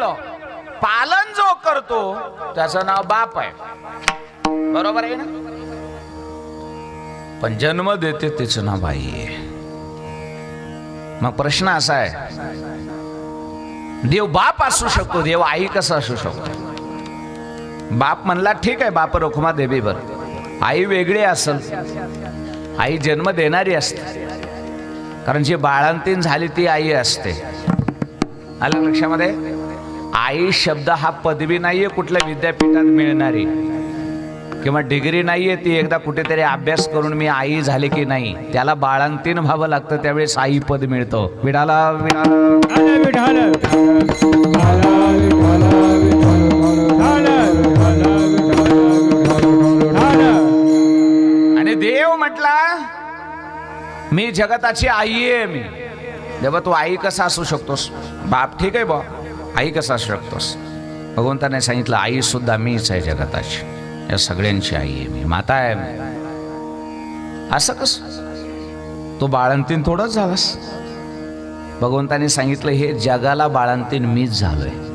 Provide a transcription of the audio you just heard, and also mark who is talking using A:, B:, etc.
A: वेगळं पालन जो करतो त्याचं नाव बाप आहे. बरोबर आहे ना? पण जन्म देते तिचं नाव आई आहे. मग प्रश्न असा आहे देव बाप असू शकतो देव आई कसा असू शकतो? बाप म्हणला ठीक आहे बाप रखुमा देवीवर आई वेगळी असल आई जन्म देणारी असते. कारण जी बाळांतीन झाली ती आई असते. आलं लक्षामध्ये? आई शब्द हा पदवी नाहीये कुठल्या विद्यापीठात मिळणारी. किंवा डिग्री नाहीये ती एकदा कुठेतरी अभ्यास करून मी आई झाले की नाही त्याला बाळांतीन व्हावं लागतं त्यावेळेस आई पद मिळतं. विडाला आणि देव म्हटला मी जगताची आई आहे मी. देवा तू आई कसा असू शकतोस? बाप ठीक आहे बा आई कसा असू शकतोस भगवंताने सांगितलं आई सुद्धा मीच आहे जगताची. या सगळ्यांची आई आहे मी. माता आहे मी. असं कस? तो बाळंतीन थोडंच झालास. भगवंताने सांगितलं हे जगाला बाळंतीन मीच झालोय.